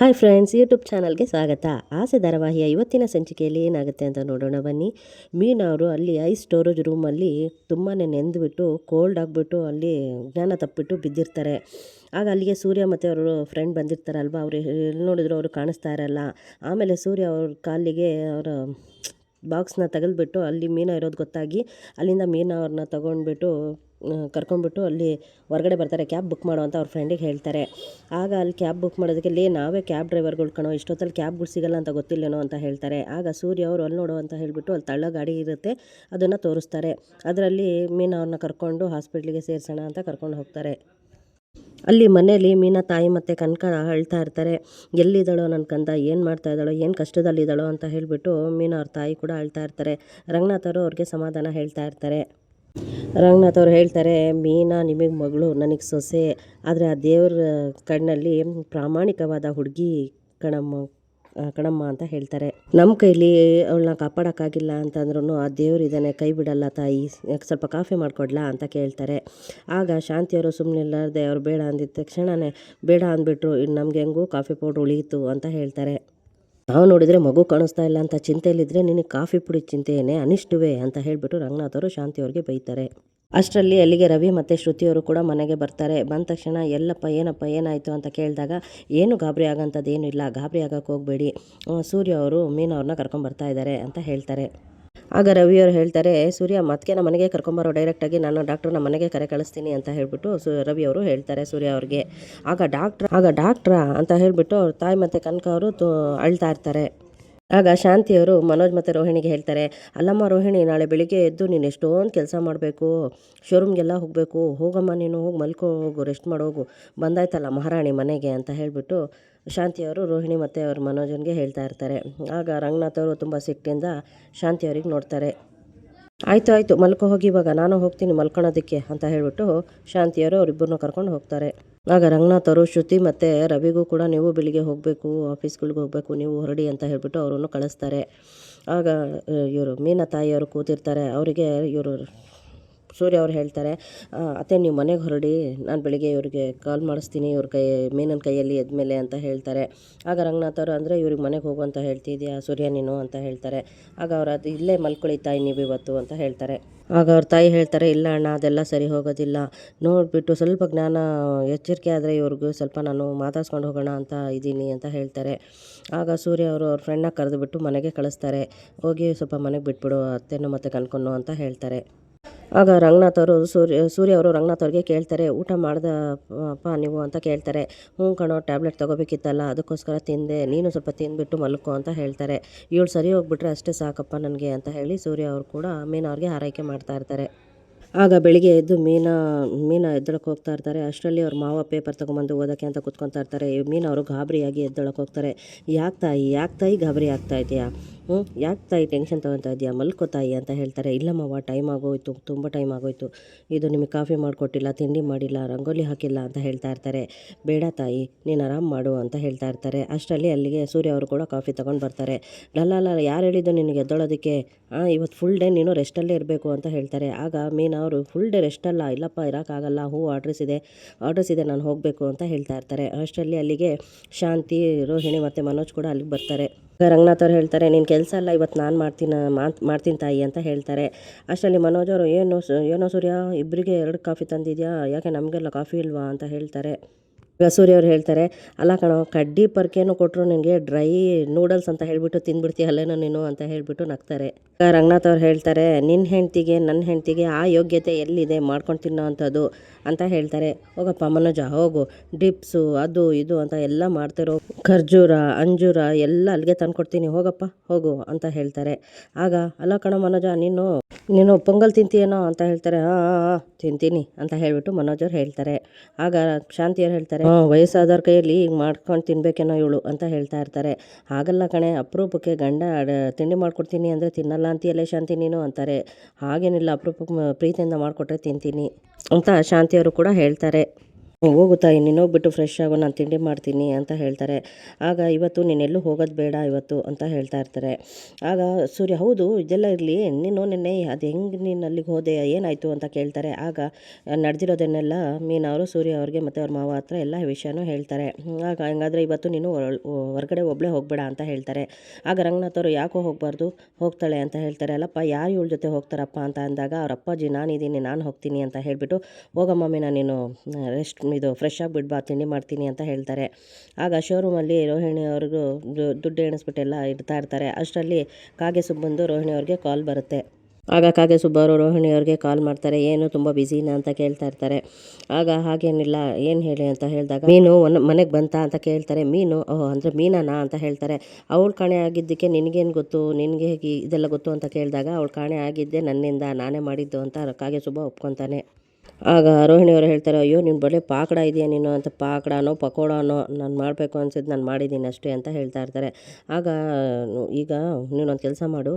Hi friends YouTube ಚಾನಲ್ಗೆ ಸ್ವಾಗತ. ಆಸೆ ಧಾರಾವಾಹಿಯ ಇವತ್ತಿನ ಸಂಚಿಕೆಯಲ್ಲಿ ಏನಾಗುತ್ತೆ ಅಂತ ನೋಡೋಣ, ಬನ್ನಿ. ಮೀನು ಅವರು ಅಲ್ಲಿ ಐಸ್ ಸ್ಟೋರೇಜ್ ರೂಮಲ್ಲಿ ತುಂಬಾ ನೆಂದುಬಿಟ್ಟು ಕೋಲ್ಡ್ ಆಗಿಬಿಟ್ಟು ಅಲ್ಲಿ ಜ್ಞಾನ ತಪ್ಪಿಬಿಟ್ಟು ಬಿದ್ದಿರ್ತಾರೆ. ಆಗ ಅಲ್ಲಿಗೆ ಸೂರ್ಯ ಮತ್ತು ಅವರು ಫ್ರೆಂಡ್ ಬಂದಿರ್ತಾರಲ್ವ, ಅವರು ಎಲ್ಲಿ ನೋಡಿದ್ರು ಅವರು ಕಾಣಿಸ್ತಾ ಇರಲ್ಲ. ಆಮೇಲೆ ಸೂರ್ಯ ಅವ್ರ ಕಾಲಿಗೆ ಅವರ ಬಾಕ್ಸ್ನ ತೆಗೆದುಬಿಟ್ಟು ಅಲ್ಲಿ ಮೀನು ಇರೋದು ಗೊತ್ತಾಗಿ, ಅಲ್ಲಿಂದ ಮೀನ ಅವ್ರನ್ನ ತೊಗೊಂಡ್ಬಿಟ್ಟು ಕರ್ಕೊಂಡ್ಬಿಟ್ಟು ಅಲ್ಲಿ ಹೊರಗಡೆ ಬರ್ತಾರೆ ಕ್ಯಾಬ್ ಬುಕ್ ಮಾಡು ಅಂತ ಅವ್ರ ಫ್ರೆಂಡಿಗೆ ಹೇಳ್ತಾರೆ. ಆಗ ಅಲ್ಲಿ ಕ್ಯಾಬ್ ಬುಕ್ ಮಾಡೋದಕ್ಕೆ, ಲೇ, ನಾವೇ ಕ್ಯಾಬ್ ಡ್ರೈವರ್ಗಳು ಕಣೋ, ಇಷ್ಟೊತ್ತಲ್ಲಿ ಕ್ಯಾಬ್ಗಳು ಸಿಗಲ್ಲ ಅಂತ ಗೊತ್ತಿಲ್ಲೇನೋ ಅಂತ ಹೇಳ್ತಾರೆ. ಆಗ ಸೂರ್ಯ ಅವರು ಅಲ್ಲಿ ನೋಡು ಅಂತ ಹೇಳಿಬಿಟ್ಟು ಅಲ್ಲಿ ತಳ್ಳ ಗಾಡಿ ಇರುತ್ತೆ, ಅದನ್ನು ತೋರಿಸ್ತಾರೆ. ಅದರಲ್ಲಿ ಮೀನಾ ಅವ್ರನ್ನ ಕರ್ಕೊಂಡು ಹಾಸ್ಪಿಟ್ಲಿಗೆ ಸೇರಿಸೋಣ ಅಂತ ಕರ್ಕೊಂಡು ಹೋಗ್ತಾರೆ. ಅಲ್ಲಿ ಮನೆಯಲ್ಲಿ ಮೀನಾ ತಾಯಿ ಮತ್ತು ಕನಕ ಅಳ್ತಾ ಇರ್ತಾರೆ. ಎಲ್ಲಿದ್ದಾಳೋ ನನ್ನ ಕಂದ, ಏನು ಮಾಡ್ತಾ ಇದ್ದಾಳೋ, ಏನು ಕಷ್ಟದಲ್ಲಿದ್ದಾಳೋ ಅಂತ ಹೇಳಿಬಿಟ್ಟು ಮೀನಾ ಅವ್ರ ತಾಯಿ ಕೂಡ ಅಳ್ತಾ ಇರ್ತಾರೆ. ರಂಗನಾಥರು ಅವರು ಅವ್ರಿಗೆ ಸಮಾಧಾನ ಹೇಳ್ತಾ ಇರ್ತಾರೆ. ರಂಗನಾಥ್ ಅವ್ರು ಹೇಳ್ತಾರೆ, ಮೀನಾ ನಿಮಗೆ ಮಗಳು, ನನಗೆ ಸೊಸೆ. ಆದರೆ ಆ ದೇವ್ರ ಕಣ್ಣಲ್ಲಿ ಪ್ರಾಮಾಣಿಕವಾದ ಹುಡುಗಿ ಕಣಮ್ಮ ಕಣಮ್ಮ ಅಂತ ಹೇಳ್ತಾರೆ. ನಮ್ಮ ಕೈಲಿ ಅವಳನ್ನ ಕಾಪಾಡೋಕ್ಕಾಗಿಲ್ಲ ಅಂತಂದ್ರೂ ಆ ದೇವ್ರು ಇದ್ದಾನೆ ಕೈ ಬಿಡಲ್ಲ ತಾಯಿ ಸ್ವಲ್ಪ ಕಾಫಿ ಮಾಡಿಕೊಡ್ಲಾ ಅಂತ ಕೇಳ್ತಾರೆ. ಆಗ ಶಾಂತಿಯವರು ಸುಮ್ಮನೆ ಇಲ್ಲಾರ್ದೆ ಅವ್ರು ಬೇಡ ಅಂದಿದ್ದ ತಕ್ಷಣವೇ ಬೇಡ ಅಂದ್ಬಿಟ್ರು ಇನ್ನು ನಮ್ಗೆ ಹೆಂಗೂ ಕಾಫಿ ಪೌಡ್ರ್ ಉಳಿಯಿತು ಅಂತ ಹೇಳ್ತಾರೆ. ನಾವು ನೋಡಿದರೆ ಮಗು ಕಾಣಿಸ್ತಾ ಇಲ್ಲ ಅಂತ ಚಿಂತೆಯಲ್ಲಿದ್ದರೆ ನಿನಗೆ ಕಾಫಿ ಪುಡಿ ಚಿಂತೆಯೇ ಅನಿಷ್ಟುವೇ ಅಂತ ಹೇಳಿಬಿಟ್ಟು ರಂಗನಾಥ್ ಅವರು ಶಾಂತಿ ಅವ್ರಿಗೆ ಬೈತಾರೆ. ಅಷ್ಟರಲ್ಲಿ ಅಲ್ಲಿಗೆ ರವಿ ಮತ್ತು ಶ್ರುತಿಯವರು ಕೂಡ ಮನೆಗೆ ಬರ್ತಾರೆ. ಬಂದ ತಕ್ಷಣ, ಎಲ್ಲಪ್ಪ, ಏನಪ್ಪ, ಏನಾಯಿತು? ಅಂತ ಕೇಳಿದಾಗ, ಏನು ಗಾಬರಿ ಆಗೋಂಥದ್ದು ಏನೂ ಇಲ್ಲ, ಗಾಬರಿ ಆಗೋಕೆ ಹೋಗಬೇಡಿ. ಸೂರ್ಯ ಅವರು ಮೀನವ್ರನ್ನ ಕರ್ಕೊಂಬರ್ತಾ ಇದ್ದಾರೆ ಅಂತ ಹೇಳ್ತಾರೆ. ಆಗ ರವಿಯವರು ಹೇಳ್ತಾರೆ, ಸೂರ್ಯ ಮತ್ತೆ ನಮ್ಮ ಮನೆಗೆ ಕರ್ಕೊಂಬರೋ ಡೈರೆಕ್ಟಾಗಿ ನಾನು ಡಾಕ್ಟ್ರನ್ನ ಮನೆಗೆ ಕರೆ ಕಳಿಸ್ತೀನಿ ಅಂತ ಹೇಳಿಬಿಟ್ಟು ಸು ರವಿಯವರು ಹೇಳ್ತಾರೆ ಸೂರ್ಯ ಅವ್ರಿಗೆ. ಆಗ ಡಾಕ್ಟ್ರ್ ಆಗ ಡಾಕ್ಟ್ರಾ ಅಂತ ಹೇಳಿಬಿಟ್ಟು ಅವ್ರ ತಾಯಿ ಮತ್ತು ಕನಕ ಅವರು ತು, ಅಳ್ತಾ ಇರ್ತಾರೆ. ಆಗ ಶಾಂತಿಯವರು ಮನೋಜ್ ಮತ್ತು ರೋಹಿಣಿಗೆ ಹೇಳ್ತಾರೆ, ಅಲ್ಲಮ್ಮ ರೋಹಿಣಿ, ನಾಳೆ ಬೆಳಿಗ್ಗೆ ಎದ್ದು ನೀನು ಎಷ್ಟೊಂದು ಕೆಲಸ ಮಾಡಬೇಕು, ಶೋರೂಮ್ಗೆಲ್ಲ ಹೋಗಬೇಕು, ಹೋಗಮ್ಮ ನೀನು, ಹೋಗಿ ಮಲ್ಕೋ, ಹೋಗು ರೆಸ್ಟ್ ಮಾಡೋಗು ಬಂದಾಯ್ತಲ್ಲ ಮಹಾರಾಣಿ ಮನೆಗೆ, ಅಂತ ಹೇಳಿಬಿಟ್ಟು ಶಾಂತಿಯವರು ರೋಹಿಣಿ ಮತ್ತು ಅವ್ರ ಮನೋಜನ್ಗೆ ಹೇಳ್ತಾ ಇರ್ತಾರೆ. ಆಗ ರಂಗನಾಥ್ ಅವರು ತುಂಬ ಸಿಟ್ಟಿಂದ ಶಾಂತಿಯವ್ರಿಗೆ ನೋಡ್ತಾರೆ. ಆಯಿತು ಆಯಿತು, ಮಲ್ಕೋ ಹೋಗಿ, ಇವಾಗ ನಾನು ಹೋಗ್ತೀನಿ ಮಲ್ಕೊಳೋದಕ್ಕೆ ಅಂತ ಹೇಳಿಬಿಟ್ಟು ಶಾಂತಿಯವರು ಅವರಿಬ್ಬರನ್ನ ಕರ್ಕೊಂಡು ಹೋಗ್ತಾರೆ. ಆಗ ರಂಗನಾಥ್ ಅವರು ಶ್ರುತಿ ಮತ್ತು ರವಿಗೂ ಕೂಡ ನೀವು ಬೆಳಿಗ್ಗೆ ಹೋಗಬೇಕು, ಆಫೀಸ್ಗಳಿಗೆ ಹೋಗಬೇಕು, ನೀವು ಹೊರಡಿ ಅಂತ ಹೇಳಿಬಿಟ್ಟು ಅವರನ್ನು ಕಳಿಸ್ತಾರೆ. ಆಗ ಇವರು ಮೀನಾ ತಾಯಿಯವರು ಕೂತಿರ್ತಾರೆ. ಅವರಿಗೆ ಇವರು ಸೂರ್ಯ ಅವ್ರು ಹೇಳ್ತಾರೆ "ಆ, ಅತ್ತೆ ನೀವು ಮನೆಗೆ ಹೊರಡಿ ನಾನು ಬೆಳಿಗ್ಗೆ ಇವ್ರಿಗೆ ಕಾಲ್ ಮಾಡಿಸ್ತೀನಿ ಇವ್ರ ಕೈ ಮೀನನ ಕೈಯಲ್ಲಿ ಎದ್ಮೇಲೆ ಅಂತ ಹೇಳ್ತಾರೆ. ಆಗ ರಂಗನಾಥ್ ಅವರು ಅಂದರೆ ಇವ್ರಿಗೆ ಮನೆಗೆ ಹೋಗು ಅಂತ ಹೇಳ್ತಿದ್ಯಾ ಸೂರ್ಯ ನೀನು? ಅಂತ ಹೇಳ್ತಾರೆ. ಆಗ ಅವ್ರು ಅದು ಇಲ್ಲೇ ಮಲ್ಕೊಳ್ಳಿ ತಾಯಿ ನೀವು ಇವತ್ತು ಅಂತ ಹೇಳ್ತಾರೆ. ಆಗ ಅವ್ರ ತಾಯಿ ಹೇಳ್ತಾರೆ ಇಲ್ಲ ಅಣ್ಣ ಅದೆಲ್ಲ ಸರಿ ಹೋಗೋದಿಲ್ಲ. ನೋಡಿಬಿಟ್ಟು ಸ್ವಲ್ಪ ಜ್ಞಾನ ಎಚ್ಚರಿಕೆ ಆದರೆ ಇವ್ರಿಗೂ ಸ್ವಲ್ಪ ನಾನು ಮಾತಾಡ್ಸ್ಕೊಂಡು ಹೋಗೋಣ ಅಂತ ಇದ್ದೀನಿ ಅಂತ ಹೇಳ್ತಾರೆ. ಆಗ ಸೂರ್ಯ ಅವರು ಅವ್ರ ಫ್ರೆಂಡ್ನ ಕರೆದುಬಿಟ್ಟು ಮನೆಗೆ ಕಳಿಸ್ತಾರೆ. ಹೋಗಿ ಸ್ವಲ್ಪ ಮನೆಗೆ ಬಿಟ್ಬಿಡು ಅತ್ತೆನೋ ಮತ್ತೆ ಕನ್ಕೊಂಡು ಅಂತ ಹೇಳ್ತಾರೆ. ಆಗ ರಂಗನಾಥ್ ಅವರು ಸೂರ್ಯ ಸೂರ್ಯ ಅವರು ರಂಗನಾಥ್ ಅವ್ರಿಗೆ ಕೇಳ್ತಾರೆ, ಊಟ ಮಾಡ್ದ ಅಪ್ಪ ನೀವು ಅಂತ ಕೇಳ್ತಾರೆ. ಹ್ಞೂ ಕಣೋ, ಟ್ಯಾಬ್ಲೆಟ್ ತೊಗೋಬೇಕಿತ್ತಲ್ಲ, ಅದಕ್ಕೋಸ್ಕರ ತಿಂದೆ, ನೀನು ಸ್ವಲ್ಪ ತಿಂದುಬಿಟ್ಟು ಮಲ್ಕೋ ಅಂತ ಹೇಳ್ತಾರೆ. ಇವಳು ಸರಿ ಹೋಗ್ಬಿಟ್ರೆ ಅಷ್ಟೇ ಸಾಕಪ್ಪ ನನಗೆ ಅಂತ ಹೇಳಿ ಸೂರ್ಯ ಅವರು ಕೂಡ ಮೀನಾ ಅವ್ರಿಗೆ ಆರೈಕೆ ಮಾಡ್ತಾ ಇರ್ತಾರೆ. ಆಗ ಬೆಳಿಗ್ಗೆ ಎದ್ದು ಮೀನಾ ಮೀನಾ ಎದ್ದಳಕ್ಕೆ ಹೋಗ್ತಾ ಇರ್ತಾರೆ. ಅಷ್ಟರಲ್ಲಿ ಅವ್ರ ಮಾವ ಪೇಪರ್ ತೊಗೊಂಬಂದು ಓದೋಕ್ಕೆ ಅಂತ ಕುತ್ಕೊತಾ ಇರ್ತಾರೆ. ಮೀನಾ ಅವರು ಗಾಬರಿಯಾಗಿ ಎದ್ದಳಕ್ಕೆ ಹೋಗ್ತಾರೆ. ಯಾಕೆ ತಾಯಿ ಯಾಕೆ ತಾಯಿ ಗಾಬರಿ ಆಗ್ತಾ ಇದೆಯಾ? ಹ್ಞೂ, ಯಾಕೆ ತಾಯಿ ಟೆನ್ಷನ್ ತೊಗೊತಾ ಇದೆಯಾ? ಮಲ್ಕೋ ತಾಯಿ ಅಂತ ಹೇಳ್ತಾರೆ. ಇಲ್ಲಮ್ಮವ್ವ ಟೈಮ್ ಆಗೋಯ್ತು, ತುಂಬ ಟೈಮ್ ಆಗೋಯ್ತು. ಇದು ನಿಮಗೆ ಕಾಫಿ ಮಾಡಿಕೊಟ್ಟಿಲ್ಲ, ತಿಂಡಿ ಮಾಡಿಲ್ಲ, ರಂಗೋಲಿ ಹಾಕಿಲ್ಲ ಅಂತ ಹೇಳ್ತಾ ಇರ್ತಾರೆ. ಬೇಡ ತಾಯಿ, ನೀನು ಆರಾಮ್ ಮಾಡು ಅಂತ ಹೇಳ್ತಾ ಇರ್ತಾರೆ. ಅಷ್ಟರಲ್ಲಿ ಅಲ್ಲಿಗೆ ಸೂರ್ಯ ಅವರು ಕೂಡ ಕಾಫಿ ತೊಗೊಂಡು ಬರ್ತಾರೆ. ಲಲ್ಲ ಯಾರು ಹೇಳಿದ್ದು ನಿನಗೆ ಎದ್ದೊಳೋದಕ್ಕೆ? ಇವತ್ತು ಫುಲ್ ಡೇ ನೀನು ರೆಸ್ಟಲ್ಲೇ ಇರಬೇಕು ಅಂತ ಹೇಳ್ತಾರೆ. ಆಗ ಮೀನು ಅವರು ಫುಲ್ ಡೇ ರೆಸ್ಟ್ ಅಲ್ಲ, ಇಲ್ಲಪ್ಪ ಇರೋಕ್ಕಾಗಲ್ಲ ಹೂ ಆರ್ಡ್ರಸ್ ಇದೆ ಆರ್ಡ್ರಸ್ ಇದೆ, ನಾನು ಹೋಗಬೇಕು ಅಂತ ಹೇಳ್ತಾ ಇರ್ತಾರೆ. ಅಷ್ಟರಲ್ಲಿ ಅಲ್ಲಿಗೆ ಶಾಂತಿ, ರೋಹಿಣಿ ಮತ್ತು ಮನೋಜ್ ಕೂಡ ಅಲ್ಲಿಗೆ ಬರ್ತಾರೆ. ರಂಗನಾಥ್ ಅವ್ರು ಹೇಳ್ತಾರೆ ನಿನ್ನ ಕೆಲಸ ಎಲ್ಲ ಇವತ್ತು ನಾನು ಮಾಡ್ತೀನಿ, ಮಾತು, ಮಾಡ್ತೀನಿ ತಾಯಿ ಅಂತ ಹೇಳ್ತಾರೆ. ಅಷ್ಟರಲ್ಲಿ ಮನೋಜ್ ಅವರು, ಏನು ಏನೋ ಸೂರ್ಯ ಇಬ್ಬರಿಗೆ ಎರಡು ಕಾಫಿ ತಂದಿದ್ಯಾ? ಯಾಕೆ ನಮಗೆಲ್ಲ ಕಾಫಿ ಇಲ್ವಾ? ಅಂತ ಹೇಳ್ತಾರೆ. ಸೂರ್ಯ ಅವ್ರು ಹೇಳ್ತಾರೆ ಅಲ್ಲ ಕಣೋ ಕಡ್ಡಿ ಪರ್ಕೇನು ಕೊಟ್ಟರು ನಿನಗೆ ಡ್ರೈ ನೂಡಲ್ಸ್ ಅಂತ ಹೇಳಿಬಿಟ್ಟು ತಿಂದ್ಬಿಡ್ತೀಯ ಅಲ್ಲೇನೋ ನೀನು ಅಂತ ಹೇಳಿಬಿಟ್ಟು ನಗ್ತಾರೆ. ರಂಗನಾಥ್ ಅವ್ರು ಹೇಳ್ತಾರೆ ನಿನ್ನ ಹೆಂಡ್ತಿಗೆ ನನ್ನ ಹೆಂಡ್ತಿಗೆ ಆ ಯೋಗ್ಯತೆ ಎಲ್ಲಿದೆ? ಮಾಡ್ಕೊಂಡು ತಿನ್ನೋ ಅಂಥದ್ದು ಅಂತ ಹೇಳ್ತಾರೆ. ಹೋಗಪ್ಪ ಮನೋಜ ಹೋಗು. ಡಿಪ್ಸು ಅದು ಇದು ಅಂತ ಎಲ್ಲ ಮಾಡ್ತಿರೋ ಖರ್ಜೂರ ಅಂಜೂರ ಎಲ್ಲ ಅಲ್ಲಿಗೆ ತಂದ್ಕೊಡ್ತೀನಿ ಹೋಗಪ್ಪ ಹೋಗು ಅಂತ ಹೇಳ್ತಾರೆ. ಆಗ ಅಲ್ಲ ಕಣೋ ಮನೋಜ ನೀನು ನೀನು ಪೊಂಗಲ್ ತಿಂತೀಯೇನೋ ಅಂತ ಹೇಳ್ತಾರೆ ಹಾಂ ತಿಂತೀನಿ ಅಂತ ಹೇಳಿಬಿಟ್ಟು ಮನೋಜ್ ಅವ್ರು ಹೇಳ್ತಾರೆ. ಆಗ ಶಾಂತಿಯವ್ರು ಹೇಳ್ತಾರೆ "ಹ್ಞೂ, ವಯಸ್ಸಾದವ್ರ ಕೈಯಲ್ಲಿ ಈಗ ಮಾಡ್ಕೊಂಡು ತಿನ್ಬೇಕೇನೋ ಇವಳು ಅಂತ ಹೇಳ್ತಾ ಇರ್ತಾರೆ. ಹಾಗಲ್ಲ ಕಣೆ, ಅಪರೂಪಕ್ಕೆ ಗಂಡ ತಿಂಡಿ ಮಾಡ್ಕೊಡ್ತೀನಿ ಅಂದರೆ ತಿನ್ನಲ್ಲ ಅಂತೀಯಲ್ಲೇ ಶಾಂತಿ ನೀನು ಅಂತಾರೆ. ಹಾಗೇನಿಲ್ಲ, ಅಪರೂಪಕ್ಕೆ ಪ್ರೀತಿಯಿಂದ ಮಾಡಿಕೊಟ್ರೆ ತಿಂತೀನಿ ಅಂತ ಶಾಂತಿಯವರು ಕೂಡ ಹೇಳ್ತಾರೆ. ಹೋಗು ತಾಯಿ ನೀನು ಹೋಗ್ಬಿಟ್ಟು ಫ್ರೆಶ್ ಆಗು, ನಾನು ತಿಂಡಿ ಮಾಡ್ತೀನಿ ಅಂತ ಹೇಳ್ತಾರೆ. ಆಗ ಇವತ್ತು ನೀನೆಲ್ಲೂ ಹೋಗೋದು ಬೇಡ ಇವತ್ತು ಅಂತ ಹೇಳ್ತಾ ಇರ್ತಾರೆ. ಆಗ ಸೂರ್ಯ, ಹೌದು, ಇದೆಲ್ಲ ಇರಲಿ, ನೀನು ನಿನ್ನೆ ಅದು ಹೆಂಗೆ ನೀನು ಅಲ್ಲಿಗೆ ಹೋದೆ, ಏನಾಯಿತು ಅಂತ ಕೇಳ್ತಾರೆ. ಆಗ ನಡೆದಿರೋದನ್ನೆಲ್ಲ ಮೀನವರು ಸೂರ್ಯ ಅವ್ರಿಗೆ ಮತ್ತು ಅವ್ರ ಮಾವ ಹತ್ರ ಎಲ್ಲ ವಿಷಯನೂ ಹೇಳ್ತಾರೆ. ಆಗ ಹಂಗಾದರೆ ಇವತ್ತು ನೀನು ಹೊರಗಡೆ ಒಬ್ಬಳೇ ಹೋಗಬೇಡ ಅಂತ ಹೇಳ್ತಾರೆ. ಆಗ ರಂಗನಾಥ್ ಯಾಕೋ ಹೋಗಬಾರ್ದು, ಹೋಗ್ತಾಳೆ ಅಂತ ಹೇಳ್ತಾರೆ. ಅಲ್ಲಪ್ಪ, ಯಾರು ಇವಳ ಜೊತೆ ಹೋಗ್ತಾರಪ್ಪ ಅಂತ ಅಂದಾಗ, ಅವ್ರ ಅಪ್ಪಾಜಿ ನಾನಿದ್ದೀನಿ ನಾನು ಹೋಗ್ತೀನಿ ಅಂತ ಹೇಳಿಬಿಟ್ಟು, ಹೋಗಮ್ಮ ಮೀನ, ನೀನು, ರೆಸ್ಟ್ ಇದು. ಫ್ರೆಶ್ ಆಗಿ ಬಿಡ್ಬಾ ತಿಂಡಿ ಮಾಡ್ತೀನಿ ಅಂತ ಹೇಳ್ತಾರೆ. ಆಗ ಶೋರೂಮಲ್ಲಿ ರೋಹಿಣಿ ಅವ್ರಿಗೂ ದುಡ್ಡು ಎಣಿಸ್ಬಿಟ್ಟೆಲ್ಲ ಇಡ್ತಾ ಇರ್ತಾರೆ. ಅಷ್ಟರಲ್ಲಿ ಕಾಗೆ ಸುಬ್ಬಂದು ರೋಹಿಣಿ ಅವ್ರಿಗೆ ಕಾಲ್ ಬರುತ್ತೆ. ಆಗ ಕಾಗೆ ಸುಬ್ಬರು ರೋಹಿಣಿ ಅವ್ರಿಗೆ ಕಾಲ್ ಮಾಡ್ತಾರೆ. ಏನು ತುಂಬ ಬ್ಯುಸಿನಾ ಅಂತ ಕೇಳ್ತಾ ಇರ್ತಾರೆ. ಆಗ ಹಾಗೇನಿಲ್ಲ, ಏನು ಹೇಳಿ ಅಂತ ಹೇಳಿದಾಗ, ಮೀನು ಒನ್, ಮನೆಗೆ ಬಂತಾ? ಅಂತ ಕೇಳ್ತಾರೆ. ಮೀನು? ಓಹ್, ಅಂದರೆ ಮೀನಾನಾ? ಅಂತ ಹೇಳ್ತಾರೆ. ಅವಳು ಕಾಣೆ ಆಗಿದ್ದಕ್ಕೆ ನಿನಗೇನು ಗೊತ್ತು? ನಿನಗೆ ಹೇಗೆ ಇದೆಲ್ಲ ಗೊತ್ತು? ಅಂತ ಕೇಳಿದಾಗ, ಅವಳು ಕಾಣೆ ಆಗಿದ್ದೆ ನನ್ನಿಂದ, ನಾನೇ ಮಾಡಿದ್ದು ಅಂತ ಕಾಗೆ ಸುಬ್ಬ ಒಪ್ಕೊತಾನೆ. ಆಗ ರೋಹಿಣಿಯವರು ಹೇಳ್ತಾರೆ, ಅಯ್ಯೋ ನಿನ್ನ ಬಳಿ ಪಾಕಡ ಇದೆಯಾ ನೀನು ಅಂತ, ಪಾಕಡನೋ ಪಕೋಡನೋ ನಾನು ಮಾಡಬೇಕು ಅನ್ಸಿದ್ದು ನಾನು ಮಾಡಿದ್ದೀನಿ ಅಷ್ಟೇ ಅಂತ ಹೇಳ್ತಾ ಇರ್ತಾರೆ. ಆಗ ಈಗ ನೀನೊಂದು ಕೆಲಸ ಮಾಡು.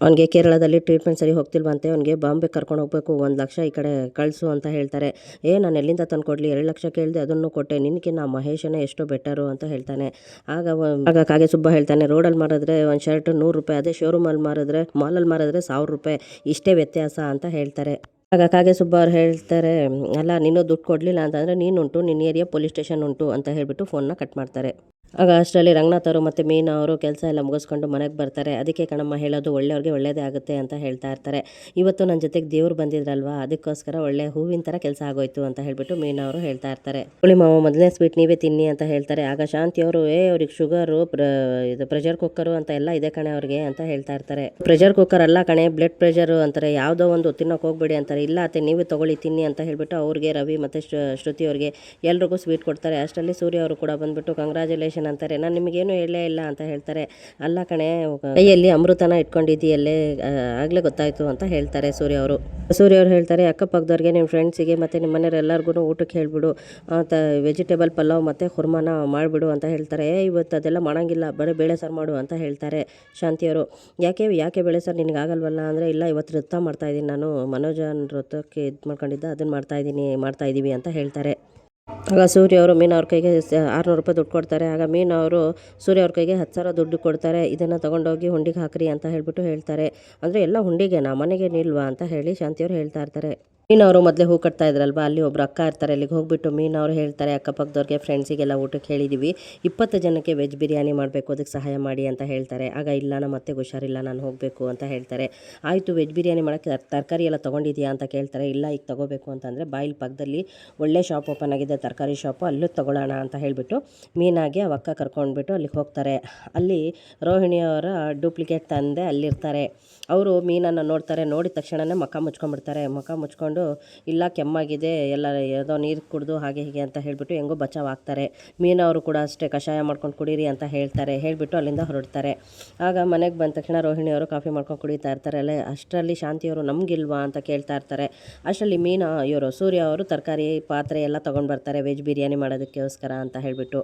ಅವನಿಗೆ ಕೇರಳದಲ್ಲಿ ಟ್ರೀಟ್ಮೆಂಟ್ ಸರಿ ಹೋಗ್ತಿಲ್ವಂತೆ, ಅವನಿಗೆ ಬಾಂಬೆ ಕರ್ಕೊಂಡು ಹೋಗಬೇಕು, ಒಂದು ಲಕ್ಷ ಈ ಕಡೆ ಕಳಿಸು ಅಂತ ಹೇಳ್ತಾರೆ. ಏ, ನಾನು ಎಲ್ಲಿಂದ ತಂದು ಕೊಡಲಿ ಎರಡು ಲಕ್ಷ ಕೇಳಿದೆ ಅದನ್ನು ಕೊಟ್ಟೆ. ನಾ ಮಹೇಶನೇ ಎಷ್ಟೋ ಬೆಟರು ಅಂತ ಹೇಳ್ತಾನೆ. ಆಗ ಆಗ ಕಾಗೆ ಸುಬ್ಬ ಹೇಳ್ತಾನೆ ರೋಡಲ್ಲಿ ಮಾರಿದ್ರೆ ಒಂದು ಶರ್ಟ್ ನೂರು ರೂಪಾಯಿ, ಅದೇ ಶೋರೂಮಲ್ಲಿ ಮಾರಿದ್ರೆ ಮಾಲಲ್ಲಿ ಮಾರಿದ್ರೆ ಸಾವಿರ ರೂಪಾಯಿ. ಇಷ್ಟೇ ವ್ಯತ್ಯಾಸ ಅಂತ ಹೇಳ್ತಾರೆ. ಆಗ ಕಾಗೆ ಸುಬ್ಬ ಅವ್ರು ಹೇಳ್ತಾರೆ, ಅಲ್ಲ, ನೀನು ದುಡ್ಡು ಕೊಡಲಿಲ್ಲ ಅಂತಂದರೆ ನೀನುಂಟು, ನಿನ್ನ ಏರಿಯಾ ಪೊಲೀಸ್ ಸ್ಟೇಷನ್ ಉಂಟು ಅಂತ ಹೇಳಿಬಿಟ್ಟು ಫೋನ್ನ ಕಟ್ ಮಾಡ್ತಾರೆ. ಆಗ ಅಷ್ಟರಲ್ಲಿ ರಂಗನಾಥ್ ಅವರು ಮತ್ತು ಮೀನಾ ಅವರು ಕೆಲಸ ಎಲ್ಲ ಮುಗಿಸ್ಕೊಂಡು ಮನೆಗೆ ಬರ್ತಾರೆ. ಅದಕ್ಕೆ ಕಣಮ್ಮ ಹೇಳೋದು ಒಳ್ಳೆಯವ್ರಿಗೆ ಒಳ್ಳೆಯದೇ ಆಗುತ್ತೆ ಅಂತ ಹೇಳ್ತಾ ಇರ್ತಾರೆ. ಇವತ್ತು ನನ್ನ ಜೊತೆಗೆ ದೇವ್ರು ಬಂದಿದ್ರಲ್ವಾ? ಅದಕ್ಕೋಸ್ಕರ ಒಳ್ಳೆ ಹೂವಿನ ಥರ ಕೆಲಸ ಆಗೋಯ್ತು ಅಂತ ಹೇಳಿಬಿಟ್ಟು ಮೀನಾ ಅವರು ಹೇಳ್ತಾ ಇರ್ತಾರೆ. ಹುಳಿ ಮಾವ, ಮೊದಲನೇ ಸ್ವೀಟ್ ನೀವೇ ತಿನ್ನಿ ಅಂತ ಹೇಳ್ತಾರೆ. ಆಗ ಶಾಂತಿ ಅವರು, ಏ, ಅವ್ರಿಗೆ ಶುಗರು, ಪ್ರ, ಇದು ಪ್ರೆಷರ್ ಕುಕ್ಕರು ಅಂತ ಎಲ್ಲ ಇದೆ ಕಣೆ ಅವ್ರಿಗೆ ಅಂತ ಹೇಳ್ತಾ ಇರ್ತಾರೆ. ಪ್ರೆಷರ್ ಕುಕ್ಕರ್ ಅಲ್ಲ ಕಣೆ, ಬ್ಲಡ್ ಪ್ರೆಷರು ಅಂತಾರೆ. ಯಾವುದೋ ಒಂದು ತಿನ್ನೋಕೆ ಹೋಗ್ಬೇಡಿ ಅಂತಾರೆ. ಇಲ್ಲ ಅತ್ತೆ, ನೀವೇ ತಗೊಳ್ಳಿ, ತಿನ್ನಿ ಅಂತ ಹೇಳಿಬಿಟ್ಟು ಅವ್ರಿಗೆ ರವಿ ಮತ್ತು ಶ್ರುತಿ ಅವ್ರಿಗೆ ಎಲ್ರಿಗೂ ಸ್ವೀಟ್ ಕೊಡ್ತಾರೆ. ಅಷ್ಟರಲ್ಲಿ ಸೂರ್ಯ ಅವರು ಕೂಡ ಬಂದ್ಬಿಟ್ಟು ಕಂಗ್ರ್ಯಾಚುಲೇಷನ್ ಅಂತಾರೆ. ನಾನು ನಿಮಗೇನು ಹೇಳೇ ಇಲ್ಲ ಅಂತ ಹೇಳ್ತಾರೆ. ಅಲ್ಲ ಕಣೆ ಕೈಯಲ್ಲಿ ಅಮೃತನ ಇಟ್ಕೊಂಡಿದ್ದೀಯಲ್ಲೇ ಆಗಲೇ ಗೊತ್ತಾಯಿತು ಅಂತ ಹೇಳ್ತಾರೆ ಸೂರ್ಯ ಅವರು. ಸೂರ್ಯ ಅವರು ಹೇಳ್ತಾರೆ, ಅಕ್ಕಪಕ್ಕದವ್ರಿಗೆ ನಿಮ್ಮ ಫ್ರೆಂಡ್ಸಿಗೆ ಮತ್ತು ನಿಮ್ಮ ಮನೆಯವ್ರು ಎಲ್ಲರಿಗೂ ಊಟಕ್ಕೆ ಹೇಳ್ಬಿಡು. ಅಂತ ವೆಜಿಟೇಬಲ್ ಪಲಾವ್ ಮತ್ತು ಹುರ್ಮಾನ ಮಾಡಿಬಿಡು ಅಂತ ಹೇಳ್ತಾರೆ. ಇವತ್ತು ಅದೆಲ್ಲ ಮಾಡೋಂಗಿಲ್ಲ, ಬರೀ ಬೇಳೆ ಸಾರು ಮಾಡು ಅಂತ ಹೇಳ್ತಾರೆ ಶಾಂತಿಯವರು ಯಾಕೆ ಯಾಕೆ ಬೇಳೆ ಸಾರು ನಿನಗೆ ಆಗಲ್ವಲ್ಲ ಅಂದರೆ, ಇಲ್ಲ, ಇವತ್ತು ನೃತ್ಯ ಮಾಡ್ತಾಯಿದ್ದೀನಿ ನಾನು. ಮನೋಜನ್ ನೃತ್ಯಕ್ಕೆ ಇದು ಮಾಡ್ಕೊಂಡಿದ್ದ ಅದನ್ನು ಮಾಡ್ತಾ ಮಾಡ್ತಾಯಿದ್ದೀವಿ ಅಂತ ಹೇಳ್ತಾರೆ. ಆಗ ಸೂರ್ಯ ಅವರು ಮೀನು ಅವ್ರ ಕೈಗೆ ಆರುನೂರು ರೂಪಾಯಿ ದುಡ್ಡು ಕೊಡ್ತಾರೆ. ಆಗ ಮೀನು ಅವರು ಸೂರ್ಯ ಅವ್ರ ಕೈಗೆ ಹತ್ತು ಸಾವಿರ ದುಡ್ಡು ಕೊಡ್ತಾರೆ. ಇದನ್ನು ತೊಗೊಂಡೋಗಿ ಹುಂಡಿಗೆ ಹಾಕ್ರಿ ಅಂತ ಹೇಳಿಬಿಟ್ಟು ಹೇಳ್ತಾರೆ. ಅಂದರೆ ಎಲ್ಲ ಹುಂಡಿಗೆ ನಾ ಮನೆಗೆ ನಿಲ್ವಾ ಅಂತ ಹೇಳಿ ಶಾಂತಿಯವರು ಹೇಳ್ತಾ ಇರ್ತಾರೆ. ಮೀನು ಅವರು ಮೊದಲೇ ಹೂ ಕಟ್ತಾ ಇದ್ರಲ್ವಾ? ಅಲ್ಲಿ ಒಬ್ರು ಅಕ್ಕ ಇರ್ತಾರೆ, ಅಲ್ಲಿಗೆ ಹೋಗ್ಬಿಟ್ಟು ಮೀನು ಅವರು ಹೇಳ್ತಾರೆ, ಅಕ್ಕಪಕ್ಕದವ್ರಿಗೆ ಫ್ರೆಂಡ್ಸಿಗೆಲ್ಲ ಊಟಕ್ಕೆ ಹೇಳಿದ್ದೀವಿ ಇಪ್ಪತ್ತು ಜನಕ್ಕೆ ವೆಜ್ ಬಿರಿಯಾನಿ ಮಾಡಬೇಕು, ಅದಕ್ಕೆ ಸಹಾಯ ಮಾಡಿ ಅಂತ ಹೇಳ್ತಾರೆ. ಆಗ ಇಲ್ಲ ನಮ್ಮ ಮತ್ತೆ ಹುಷಾರಿಲ್ಲ, ನಾನು ಹೋಗಬೇಕು ಅಂತ ಹೇಳ್ತಾರೆ. ಆಯಿತು ವೆಜ್ ಬಿರಿಯಾನಿ ಮಾಡೋಕ್ಕೆ ತರಕಾರಿ ಎಲ್ಲ ತೊಗೊಂಡಿದ್ಯಾ ಅಂತ ಕೇಳ್ತಾರೆ. ಇಲ್ಲ, ಈಗ ತೊಗೋಬೇಕು ಅಂತಂದರೆ ಬಾಯಿಲ್ ಪಕ್ಕದಲ್ಲಿ ಒಳ್ಳೆ ಶಾಪ್ ಓಪನ್ ಆಗಿದೆ, ತರಕಾರಿ ಶಾಪು ಅಲ್ಲೂ ತೊಗೊಳ್ಳೋಣ ಅಂತ ಹೇಳಿಬಿಟ್ಟು ಮೀನಾಗಿ ಅವಕ್ಕ ಕರ್ಕೊಂಡ್ಬಿಟ್ಟು ಅಲ್ಲಿಗೆ ಹೋಗ್ತಾರೆ. ಅಲ್ಲಿ ರೋಹಿಣಿಯವರ ಡೂಪ್ಲಿಕೇಟ್ ತಂದೆ ಅಲ್ಲಿರ್ತಾರೆ. ಅವರು ಮೀನನ್ನು ನೋಡ್ತಾರೆ, ನೋಡಿದ ತಕ್ಷಣವೇ ಮುಖ ಮುಚ್ಕೊಂಡ್ಬಿಡ್ತಾರೆ. ಮುಖ ಮುಚ್ಕೊಂಡು ಇಲ್ಲ, ಕೆಮ್ಮಾಗಿದೆ, ಎಲ್ಲ ಯಾವುದೋ ನೀರು ಕುಡಿದು ಹಾಗೆ ಹೀಗೆ ಅಂತ ಹೇಳಿಬಿಟ್ಟು ಹೆಂಗೋ ಬಚಾವ್ ಆಗ್ತಾರೆ ಮೀನವರು ಕೂಡ ಅಷ್ಟೇ ಕಷಾಯ ಮಾಡ್ಕೊಂಡು ಕುಡೀರಿ ಅಂತ ಹೇಳ್ತಾರೆ, ಹೇಳಿಬಿಟ್ಟು ಅಲ್ಲಿಂದ ಹೊರಡ್ತಾರೆ. ಆಗ ಮನೆಗೆ ಬಂದ ತಕ್ಷಣ ರೋಹಿಣಿಯವರು ಕಾಫಿ ಮಾಡ್ಕೊಂಡು ಕುಡಿತಾ ಇರ್ತಾರೆ. ಅಲ್ಲೇ, ಅಷ್ಟರಲ್ಲಿ ಶಾಂತಿಯವರು ನಮಗಿಲ್ವಾ? ಅಂತ ಕೇಳ್ತಾ ಇರ್ತಾರೆ. ಅಷ್ಟರಲ್ಲಿ ಮೀನ ಇವರು ಸೂರ್ಯ ಅವರು ತರಕಾರಿ ಪಾತ್ರೆ ಎಲ್ಲ ತೊಗೊಂಡು ಬರ್ತಾರೆ ವೆಜ್ ಬಿರಿಯಾನಿ ಮಾಡೋದಕ್ಕೋಸ್ಕರ, ಅಂತ ಹೇಳಿಬಿಟ್ಟು.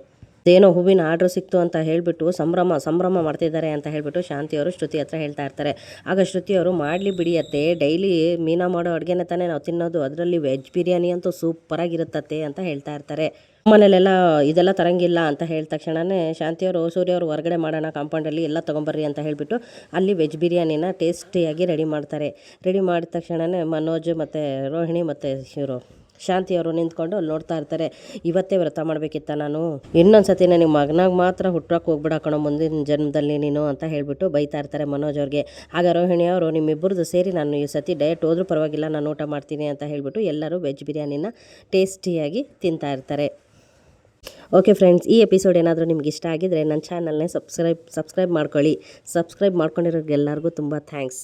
ಏನೋ ಹೂವಿನ ಆರ್ಡ್ರ್ ಸಿಕ್ತು ಅಂತ ಹೇಳಿಬಿಟ್ಟು ಸಂಭ್ರಮ ಸಂಭ್ರಮ ಮಾಡ್ತಿದ್ದಾರೆ ಅಂತ ಹೇಳಿಬಿಟ್ಟು ಶಾಂತಿಯವರು ಶ್ರುತಿ ಹತ್ರ ಹೇಳ್ತಾ ಇರ್ತಾರೆ. ಆಗ ಶ್ರುತಿಯವರು ಮಾಡಲಿ ಬಿಡಿಯತ್ತೆ ಡೈಲಿ ಮೀನಾ ಮಾಡೋ ಅಡುಗೆನ ತಾನೇ ನಾವು ತಿನ್ನೋದು, ಅದರಲ್ಲಿ ವೆಜ್ ಬಿರಿಯಾನಿ ಅಂತೂ ಸೂಪರಾಗಿರುತ್ತತ್ತೆ ಅಂತ ಹೇಳ್ತಾ ಇರ್ತಾರೆ. ಮನೇಲೆಲ್ಲ ಇದೆಲ್ಲ ತರಂಗಿಲ್ಲ ಅಂತ ಹೇಳಿದ ತಕ್ಷಣವೇ ಶಾಂತಿಯವರು ಸೂರ್ಯವರು ಹೊರಗಡೆ ಮಾಡೋಣ ಕಾಂಪೌಂಡಲ್ಲಿ ಎಲ್ಲ ತೊಗೊಂಬರ್ರಿ ಅಂತ ಹೇಳಿಬಿಟ್ಟು ಅಲ್ಲಿ ವೆಜ್ ಬಿರಿಯಾನಿನ ಟೇಸ್ಟಿಯಾಗಿ ರೆಡಿ ಮಾಡ್ತಾರೆ. ರೆಡಿ ಮಾಡಿದ ತಕ್ಷಣವೇ ಮನೋಜ್ ಮತ್ತು ರೋಹಿಣಿ ಮತ್ತು ಇವರು ಶಾಂತಿಯವರು ನಿಂತ್ಕೊಂಡು ಅಲ್ಲಿ ನೋಡ್ತಾ ಇರ್ತಾರೆ. ಇವತ್ತೇ ವ್ರತ ಮಾಡಬೇಕಿತ್ತ ನಾನು? ಇನ್ನೊಂದು ಸತಿ ನನಗೆ ಮಗನಾಗ ಮಾತ್ರ ಹುಟ್ಟಕ್ಕೆ ಹೋಗ್ಬಿಡ ಕಣೋ ಮುಂದಿನ ಜನ್ಮದಲ್ಲಿ ನೀನು ಅಂತ ಹೇಳಿಬಿಟ್ಟು ಬೈತಾ ಇರ್ತಾರೆ ಮನೋಜ್ ಅವ್ರಿಗೆ. ಆಗ ರೋಹಿಣಿ ಅವರು, ನಿಮ್ಮಿಬ್ಬರದು ಸೇರಿ ನಾನು ಈ ಸತಿ ಡಯಟ್ ಹೋದ್ರೂ ಪರವಾಗಿಲ್ಲ, ನಾನು ಊಟ ಮಾಡ್ತೀನಿ ಅಂತ ಹೇಳಿಬಿಟ್ಟು ಎಲ್ಲರೂ ವೆಜ್ ಬಿರಿಯಾನಿನ ಟೇಸ್ಟಿಯಾಗಿ ತಿಂತಾ ಇರ್ತಾರೆ. ಓಕೆ ಫ್ರೆಂಡ್ಸ್ ಈ ಎಪಿಸೋಡ್ ಏನಾದರೂ ನಿಮ್ಗೆ ಇಷ್ಟ ಆಗಿದ್ರೆ ನನ್ನ ಚಾನಲ್ನೇ ಸಬ್ಸ್ಕ್ರೈಬ್ ಸಬ್ಸ್ಕ್ರೈಬ್ ಮಾಡ್ಕೊಳ್ಳಿ. ಸಬ್ಸ್ಕ್ರೈಬ್ ಮಾಡ್ಕೊಂಡಿರೋರಿಗೆಲ್ಲರಿಗೂ ತುಂಬ ಥ್ಯಾಂಕ್ಸ್